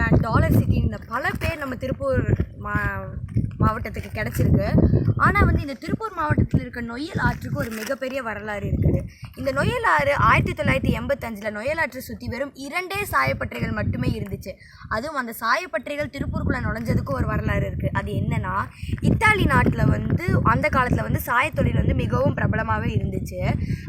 நகரம் dollar city இந்த பல பேர் நம்ம திருப்பூர் மா மாவட்டத்துக்கு கிடச்சிருக்கு. ஆனால் வந்து இந்த திருப்பூர் மாவட்டத்தில் இருக்க நொய்யல் ஆற்றுக்கு ஒரு மிகப்பெரிய வரலாறு இருக்குது. இந்த நொய்யல் ஆறு ஆயிரத்தி தொள்ளாயிரத்தி எண்பத்தஞ்சில் நொய்யல் ஆற்றை சுற்றி வெறும் இரண்டே சாயப்பட்டறைகள் மட்டுமே இருந்துச்சு. அதுவும் அந்த சாயப்பற்றைகள் திருப்பூருக்குள்ளே நுழைஞ்சதுக்கும் ஒரு வரலாறு இருக்குது அது என்னன்னா இத்தாலி நாட்டில் வந்து அந்த காலத்தில் வந்து சாயத்தொழில் வந்து மிகவும் பிரபலமாகவே இருந்துச்சு.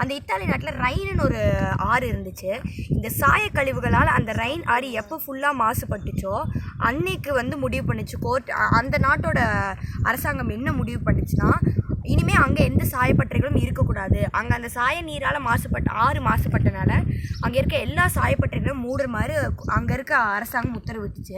அந்த இத்தாலி நாட்டில் ரைனுன்னு ஒரு ஆறு இருந்துச்சு. இந்த சாயக்கழிவுகளால் அந்த ரைன் ஆறு எப்போ ஃபுல்லாக மாசுபட்டுச்சோ அன்னைக்கு வந்து முடிவு பண்ணுச்சு. கோர்ட் அந்த நாட்டோட அரசாங்கம் என்ன முடிவு பண்ணுச்சுன்னா இனிமேல் அங்கே எந்த சாயப்பட்டறைகளும் இருக்கக்கூடாது. அங்கே அந்த சாய நீரால் மாசுபட்ட ஆறு மாசுபட்டனால அங்கே இருக்க எல்லா சாயப்பட்டறைகளும் மூடுற மாதிரி அங்கே இருக்க அரசாங்கம் உத்தரவிட்டுச்சு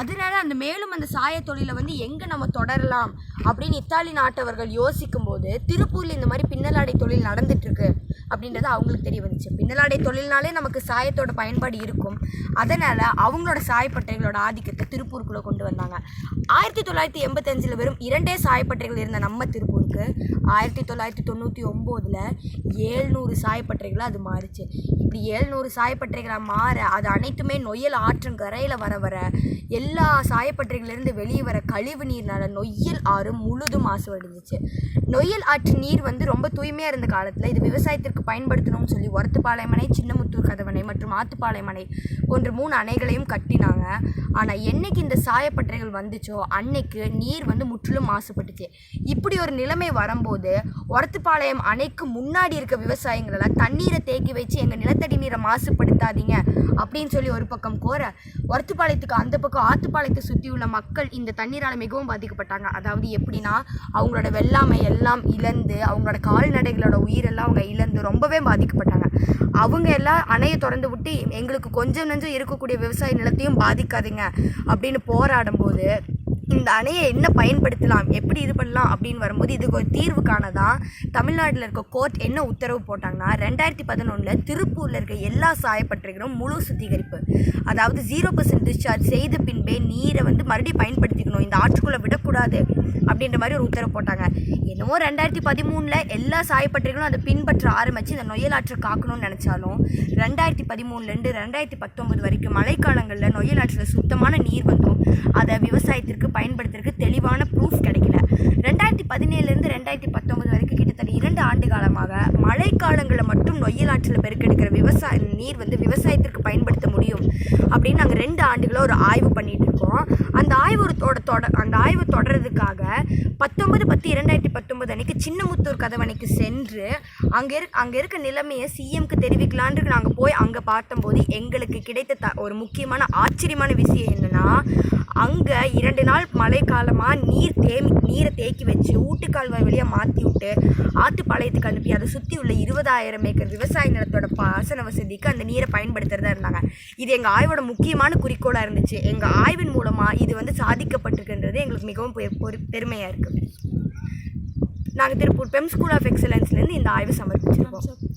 அதனால அந்த மேலும் அந்த சாய தொழிலை வந்து எங்கே நம்ம தொடரலாம் அப்படின்னு இத்தாலி நாட்டவர்கள் யோசிக்கும் போது திருப்பூரில் இந்த மாதிரி பின்னலாடை தொழில் நடந்துட்டுருக்கு அப்படின்றது அவங்களுக்கு தெரிய வந்துச்சு. பின்னலாடை தொழில்னாலே நமக்கு சாயத்தோட பயன்பாடு இருக்கும். அதனால் அவங்களோட சாயப்பட்டறைகளோட ஆதிக்கத்தை திருப்பூருக்குள்ளே கொண்டு வந்தாங்க. ஆயிரத்தி தொள்ளாயிரத்தி எண்பத்தஞ்சில் வெறும் இரண்டே சாயப்பட்டைகள் இருந்த நம்ம திருப்பூருக்கு ஆயிரத்தி தொள்ளாயிரத்தி தொண்ணூற்றி ஒம்போதில் ஏழ்நூறு சாயப்பட்டறைகளாக அது மாறுச்சு. இப்படி ஏழ்நூறு சாயப்பட்டறைகளாக மாற அது அனைத்துமே நொய்யல் ஆற்றங்கரையில் வர வர எல்லா சாயப்பட்டறைகளிலிருந்து வெளியே வர கழிவு நீர்னால நொய்யல் ஆறு முழுதும் மாசுபடுந்துச்சு நொய்யல் ஆற்று நீர் வந்து ரொம்ப தூய்மையாக இருந்த காலத்தில் இது விவசாயத்திற்கு பயன்படுத்தணும்னு சொல்லி ஒரத்துப்பாளையமனை சின்னமுத்தூர் கதவணை மற்றும் ஆத்துப்பாளையமனை போன்ற மூணு அணைகளையும் கட்டினாங்க. ஆனால் என்னைக்கு இந்த சாயப்பட்டறைகள் வந்துச்சோ அன்னைக்கு நீர் வந்து முற்றிலும் மாசுபட்டுச்சு. இப்படி ஒரு நிலைமை வரும்போது ஒரத்துப்பாளையம் அணைக்கு முன்னாடி இருக்க விவசாயிங்களெல்லாம் தண்ணீரை தேக்கி வச்சு எங்கள் நிலத்தடி நீரை மாசுபடுத்தாதீங்க அப்படின்னு சொல்லி ஒரு பக்கம் கோர ஒருத்துப்பாளையத்துக்கு அந்த பக்கம் ஆத்துப்பாளையத்தை சுற்றி உள்ள மக்கள் இந்த தண்ணீரால் மிகவும் பாதிக்கப்பட்டாங்க. அதாவது எப்படின்னா அவங்களோட வெள்ளாமை எல்லாம் இழந்து அவங்களோட கால்நடைகளோட உயிரெல்லாம் அவங்க இழந்து ரொம்பவே பாதிக்கப்பட்டாங்க. அவங்க எல்லாம் அணையை திறந்து விட்டு எங்களுக்கு கொஞ்சம் நஞ்சம் இருக்கக்கூடிய விவசாய நிலத்தையும் பாதிக்காதீங்க அப்படின்னு போராடும்போது இந்த அணையை என்ன பயன்படுத்தலாம் எப்படி இது பண்ணலாம் அப்படின்னு வரும்போது இதுக்கு ஒரு தீர்வு காணதான் தமிழ்நாட்டில் இருக்க கோர்ட் என்ன உத்தரவு போட்டாங்கன்னா ரெண்டாயிரத்தி பதினொன்றில் திருப்பூரில் இருக்க எல்லா சாயப்பட்டறைகளும் முழு சுத்திகரிப்பு. அதாவது ஜீரோ பர்சன்ட் டிஸ்சார்ஜ் செய்த பின்பே நீரை வந்து மறுபடியும் பயன்படுத்திக்கணும் இந்த ஆற்றுக்குள்ளே விடக்கூடாது அப்படின்ற மாதிரி ஒரு உத்தரவு போட்டாங்க. என்னமோ ரெண்டாயிரத்தி பதிமூணில் எல்லா சாயப்பட்டறைகளும் அதை பின்பற்ற ஆரம்பித்து இந்த நொயல் ஆற்றை காக்கணும்னு நினச்சாலும் ரெண்டாயிரத்தி பதிமூணுலேருந்து ரெண்டாயிரத்தி பத்தொம்பது வரைக்கும் மழைக்காலங்களில் நொயல் ஆற்றில் சுத்தமான நீர் வந்தும் அதை விவசாயத்திற்கு பயன்படுத்துறதுக்கு தெளிவான ப்ரூஃப் கிடைக்கல. ரெண்டாயிரத்தி பதினேழுலேருந்து ரெண்டாயிரத்தி பத்தொம்பது வரைக்கும் கிட்டத்தட்ட இரண்டு ஆண்டு காலமாக மழைக்காலங்களில் மட்டும் நொய்யல் ஆற்றில் பெருக்கெடுக்கிற விவசாய நீர் வந்து விவசாயத்திற்கு பயன்படுத்த முடியும் அப்படின்னு நாங்கள் ரெண்டு ஆண்டுகளாக ஒரு ஆய்வு பண்ணிகிட்டு இருக்கோம். அந்த ஆய்வு ஒரு தொட தொட அந்த ஆய்வு தொடர்றதுக்காக பத்தொன்பது பத்து இரண்டாயிரத்தி பத்தொன்பது அன்னைக்கு சின்னமுத்தூர் கதவணைக்கு சென்று அங்கே இரு அங்கே இருக்க நிலைமையை சிஎம்க்கு தெரிவிக்கலான்னு நாங்கள் போய் அங்கே பார்த்தம்போது எங்களுக்கு கிடைத்த த ஒரு முக்கியமான ஆச்சரியமான விஷயம் என்னென்னா அங்கே இரண்டு நாள் மழை காலமாக நீர் தேமி நீரை தேக்கி வச்சு ஊட்டுக்கால்வாய் வழியாக மாற்றி விட்டு ஆத்துப்பாளையத்துக்கு அனுப்பி அதை சுற்றி உள்ள இருபதாயிரம் ஏக்கர் விவசாய நிலத்தோட பாசன வசதிக்கு அந்த நீரை பயன்படுத்துகிறதா இருந்தாங்க. இது எங்கள் ஆய்வோட முக்கியமான குறிக்கோளாக இருந்துச்சு. எங்கள் ஆய்வின் மூலமாக இது வந்து சாதிக்கப்பட்டிருக்குன்றது எங்களுக்கு மிகவும் பெ- பெருமையாக இருக்குது நாங்கள் திருப்பூர் பெம் ஸ்கூல் ஆஃப் எக்ஸலன்ஸ்லேருந்து இந்த ஆய்வை சமர்ப்பிச்சிருக்கோம்.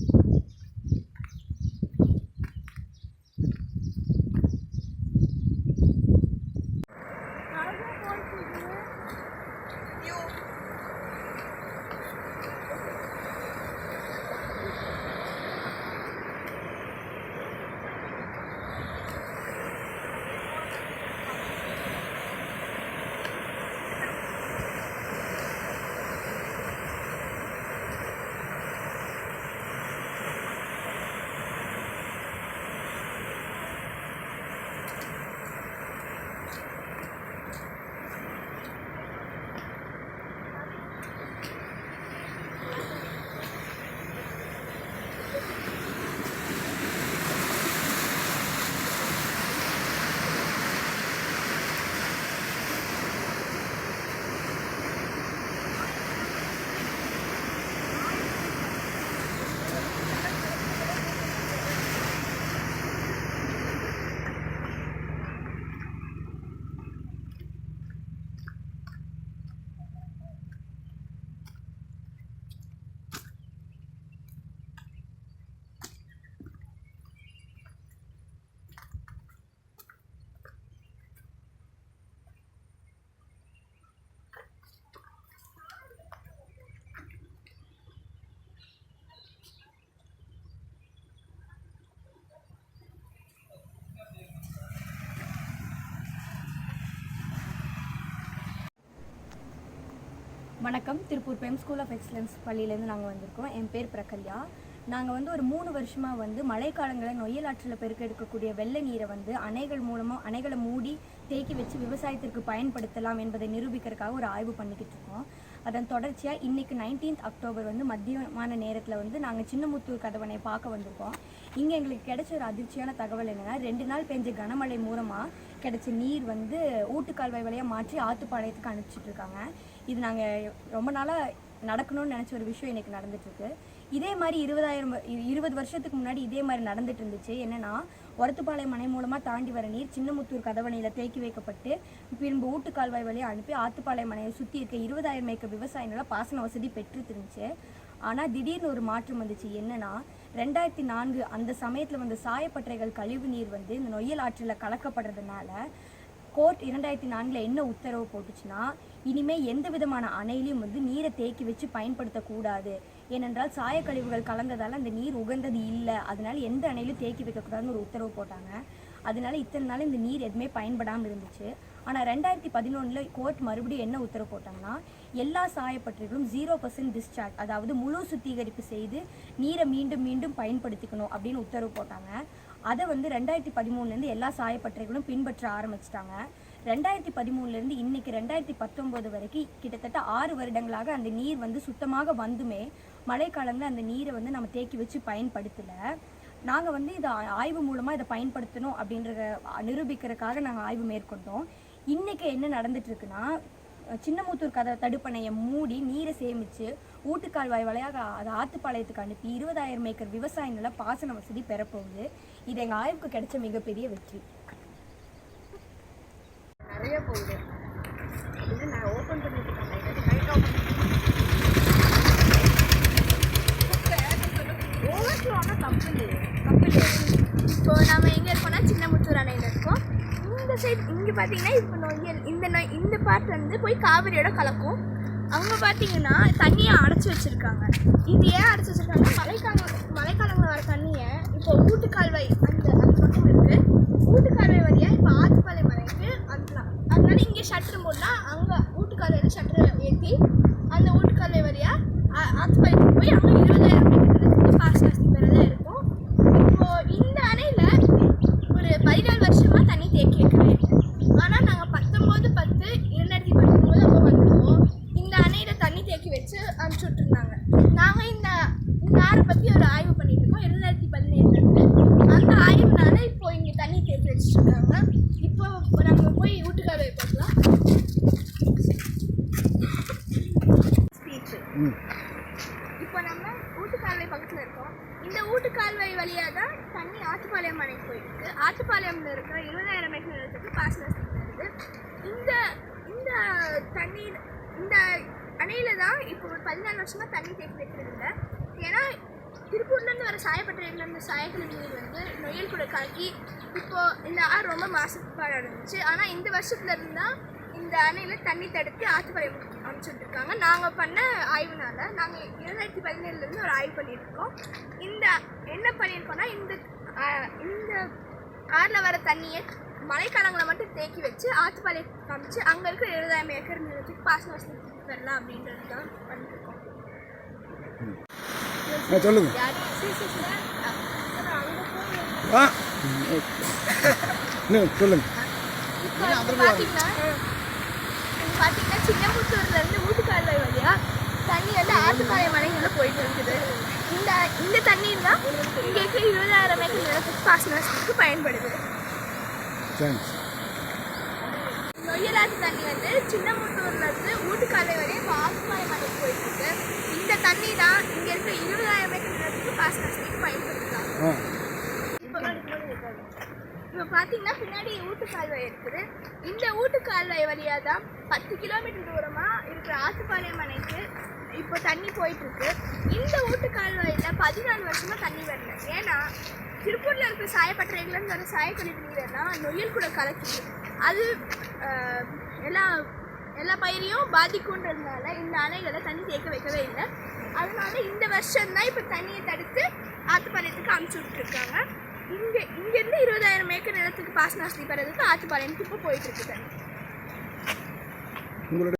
வணக்கம். Tiruppur PEM school of excellence பள்ளியிலேருந்து நாங்கள் வந்திருக்கோம். என் பேர் பிரகல்யா. நாங்கள் வந்து ஒரு மூணு வருஷமாக வந்து மழைக்காலங்களில் நொய்யல் ஆற்றில் பெருக்கெடுக்கக்கூடிய வெள்ள நீரை வந்து அணைகள் மூலமாக அணைகளை மூடி தேக்கி வச்சு விவசாயத்திற்கு பயன்படுத்தலாம் என்பதை நிரூபிக்கிறதுக்காக ஒரு ஆய்வு பண்ணிக்கிட்டு இருக்கோம். அதன் தொடர்ச்சியாக இன்னைக்கு நைன்டீன்த் அக்டோபர் வந்து மத்தியமான நேரத்தில் வந்து நாங்கள் சின்னமுத்தூர் கதவணை பார்க்க வந்திருக்கோம். இங்கே எங்களுக்கு கிடைச்ச ஒரு அதிர்ச்சியான தகவல் என்னென்னா ரெண்டு நாள் பெஞ்ச கனமழை மூலமாக கிடைச்ச நீர் வந்து ஊட்டுக்கால்வாய் வழியாக மாற்றி ஆத்துப்பாளையத்துக்கு அனுப்பிச்சிட்ருக்காங்க இது நாங்கள் ரொம்ப நாளாக நடக்கணும்னு நினச்ச ஒரு விஷயம் எனக்கு நடந்துட்டுருக்கு. இதே மாதிரி இருபதாயிரம் இருபது வருஷத்துக்கு முன்னாடி இதே மாதிரி நடந்துட்டு இருந்துச்சு. என்னன்னா ஒரத்துப்பாளையம் மனை மூலமாக தாண்டி வர நீர் சின்னமுத்தூர் கதவணையில் தேக்கி வைக்கப்பட்டு பின்பு ஊட்டுக்கால்வாய் வழியாக அனுப்பி ஆத்துப்பாளையம் மனையை சுற்றி இருக்க இருபதாயிரம் ஏக்கர் விவசாய பாசன வசதி பெற்று இருந்துச்சு ஆனால் திடீர்னு ஒரு மாற்றம் வந்துச்சு. என்னன்னா ரெண்டாயிரத்தி நான்கு அந்த சமயத்தில் வந்த சாயப்பட்டறைகள் கழிவு நீர் வந்து இந்த நொய்யல் ஆற்றில் கலக்கப்படுறதுனால கோர்ட் இரண்டாயிரத்தி நான்கில் என்ன உத்தரவு போட்டுச்சுன்னா இனிமேல் எந்த விதமான அணையிலையும் வந்து நீரை தேக்கி வச்சு பயன்படுத்தக்கூடாது ஏனென்றால் சாயக்கழிவுகள் கலந்ததால் அந்த நீர் உகந்தது இல்லை. அதனால எந்த அணையிலும் தேக்கி வைக்கக்கூடாதுன்னு ஒரு உத்தரவு போட்டாங்க. அதனால இத்தனை நாள் இந்த நீர் எதுவுமே பயன்படாமல் இருந்துச்சு. ஆனால் ரெண்டாயிரத்தி பதினொன்றில் கோர்ட் மறுபடியும் என்ன உத்தரவு போட்டாங்கன்னா எல்லா சாயப்பட்டறைகளும் ஜீரோ பர்சன்ட் டிஸ்சார்ஜ் அதாவது முழு சுத்திகரிப்பு செய்து நீரை மீண்டும் மீண்டும் பயன்படுத்திக்கணும் அப்படின்னு உத்தரவு போட்டாங்க. அதை வந்து ரெண்டாயிரத்தி பதிமூணுலேருந்து எல்லா சாயப்பட்டறைகளும் பின்பற்ற ஆரம்பிச்சிட்டாங்க. ரெண்டாயிரத்தி பதிமூணுலேருந்து இன்னைக்கு ரெண்டாயிரத்தி பத்தொம்போது வரைக்கும் கிட்டத்தட்ட ஆறு வருடங்களாக அந்த நீர் வந்து சுத்தமாக வந்துமே. மழைக்காலங்களில் அந்த நீரை வந்து நம்ம தேக்கி வச்சு பயன்படுத்தலை. நாங்கள் வந்து இதை ஆய்வு மூலமாக இதை பயன்படுத்தணும் அப்படின்றத நிரூபிக்கிறதுக்காக நாங்கள் ஆய்வு மேற்கொண்டோம். இன்றைக்கி என்ன நடந்துட்டுருக்குன்னா சின்னமுத்தூர் கதை தடுப்பணையை மூடி நீரை சேமித்து ஊட்டுக்கால்வாய் வழியாக அதை ஆத்துப்பாளையத்துக்கு அனுப்பி இருபதாயிரம் ஏக்கர் விவசாய நில பாசன வசதி பெறப்போகுது. இது எங்கள் ஆய்வுக்கு கிடைச்ச மிகப்பெரிய வெற்றி. நிறைய போகுது. இது நான் ஓப்பன் பண்ணிட்டு ஓவர்ஃப்ளோ ஆனால் தப்பு இல்லையே. தப்பு இல்லையே. இப்போ நம்ம எங்கே இருக்கோம்னா சின்னமுத்தூர் அணையில் இருக்கோம். இந்த சைடு இங்கே பார்த்தீங்கன்னா இப்போ நொய்யல் இந்த நொய் இந்த பார்ட் வந்து போய் காவிரியோட கலக்கும். அவங்க பார்த்தீங்கன்னா தண்ணியை அடைச்சி வச்சிருக்காங்க. இது ஏன் அடைச்சி வச்சிருக்காங்கன்னா மழைக்காலம் மழைக்காலங்களில் வர தண்ணியை இப்போ ஊட்டு கால்வாய் அந்த பக்கம் இருக்கு ஊட்டுக்கால்வாய் வழியா இப்போ ஆத்துப்பாளையம் மலைக்கு அனுப்பலாம் அதனால இங்கே ஷட்டர் போடனா அங்கே ஊட்டுக்கால்வாயில் ஷட்டர் ஏற்றி அந்த ஊட்டுக்கால்வாய் வழியா ஆ- ஆத்துப்பாளையத்துக்கு போய் அங்கே இருபதாயிரம் மீட்டர் பாஸ் வசதி பெறதா இருக்கும் இப்போ இந்த அணையில ஒரு பதினாலு வருஷமா தண்ணி தேக்கி வைக்கவே இல்லை ஆனா நாங்க பத்தொன்பது பத்து இரண்டாயிரத்தி பத்தொன்பது அப்போ வந்திருக்கோம் இந்த அணையில தண்ணி தேக்கி வச்சு அனுப்பிச்சு விட்டுருந்தாங்க நாங்க இந்த இந்த ஆறை பத்தி ஒரு ஆய்வு பண்ணிட்டு இருக்கோம் இரண்டாயிரத்தி பதினேழுல இருந்து அந்த ஆய்வுனால இப்போ இங்க தண்ணி தேக்கி வச்சிருக்காங்க இப்போ நம்ம போய் வீட்டுக்காரவை பார்க்கலாம் ஸ்பீச் இப்போ நம்ம ஊட்டுக்கால்வாய் பக்கத்தில் இருக்கோம். இந்த ஊட்டுக்கால்வாய் வழியாக தான் தண்ணி ஆற்றுப்பாளையம் அணைக்கு போயிருக்கு. ஆற்றுப்பாளையம்ல இருக்கிற இருபதாயிரம் ஏக்கர் நிலத்துக்கு பாசன வருது. இந்த இந்த தண்ணீர் இந்த அணையில தான் இப்போ ஒரு பதினாலு வருஷமாக தண்ணி தேக்கி வைக்கிறது. இல்லை ஏன்னா திருப்பூர்லேருந்து வர சாயப்பட்டறையிலேருந்து சாயக்கழிவு நீர் வந்து நொயல் கூட கலக்கி இப்போது இந்த ஆறு ரொம்ப மாசுபாடு அடைஞ்சிச்சு ஆனால் இந்த வருஷத்துலேருந்து தான் இந்த அணையில் தண்ணி தடுத்து ஆத்துப்பாளையம் அமைச்சுட்டு இருக்காங்க நாங்கள் பண்ண ஆய்வுனால நாங்கள் இரண்டாயிரத்தி பதினேழுலேருந்து ஒரு ஆய்வு பண்ணிட்டு இருக்கோம் இந்த என்ன பண்ணியிருக்கோம்னா இந்த இந்த ஆறில் வர தண்ணியை மழைக்காலங்களை மட்டும் தேக்கி வச்சு ஆத்துப்பாளையம் காமிச்சு அங்கே இருக்கிற எழுபதாயிரம் ஏக்கர் நிலத்துக்கு பாசன வசதி பெறலாம் அப்படின்றது தான் பண்ணியிருக்கோம். சொல்லுங்க. சொல்லுங்க. இப்போ வந்து பார்த்தீங்கன்னா சின்னமுத்தூர்ல இருந்து ஊட்டுக்கால்வாய் வழியா தண்ணி வந்து ஆத்துப்பாளையம் மலைக்குள்ள போயிட்டு இருக்குது இந்த இந்த தண்ணீர் தான் இங்கே இருக்கிற இருபதாயிரம் ஏக்கர் நிலத்துக்கு பாசன பயன்படுது தேங்க்ஸ் தண்ணி வந்து சின்னமுத்தூர் இருந்து ஊட்டுக்கால்வாய் வரையும் இப்போ ஆத்துப்பாளையம் மலைக்கு போயிட்டு இருக்கு இந்த தண்ணி தான் இங்க இருக்க இருபதாயிரம் ஏக்கர் நிலத்துக்கு பாசன வசதிக்கு பயன்படுத்துறாங்க ஆ இப்போ பார்த்தீங்கன்னா பின்னாடி ஊட்டுக்கால்வாய் இருக்குது. இந்த ஊட்டுக்கால்வாய் வழியாக தான் பத்து கிலோமீட்டர் தூரமாக இருக்கிற ஆத்துப்பாளையம் அணைக்கு இப்போ தண்ணி போயிட்டுருக்கு. இந்த இந்த ஊட்டுக்கால்வாயில் பதினாலு வருஷமாக தண்ணி வரல. ஏன்னா திருப்பூரில் இருக்கிற சாயப்பட்டறைகள்லேருந்து வர சாயக்கழிவு நீரெல்லாம் நொயல் கூட கலக்குது. அது எல்லா எல்லா பயிரையும் பாதிக்குன்றதுனால இந்த அணைகளை தண்ணி தேக்க வைக்கவே இல்லை. அதனால இந்த வருஷம் தான் இப்போ தண்ணியை தடுத்து ஆத்துப்பாளையத்துக்கு அமுச்சு விட்டுருக்காங்க. இங்கே இங்கேருந்து இருபதாயிரம் ஏக்கர் நிலத்துக்கு பாசன வசதி பெறதுக்கு ஆத்துப்பாளையத்துக்கு இப்போ போயிட்டு இருக்கு தண்ணி உங்களோட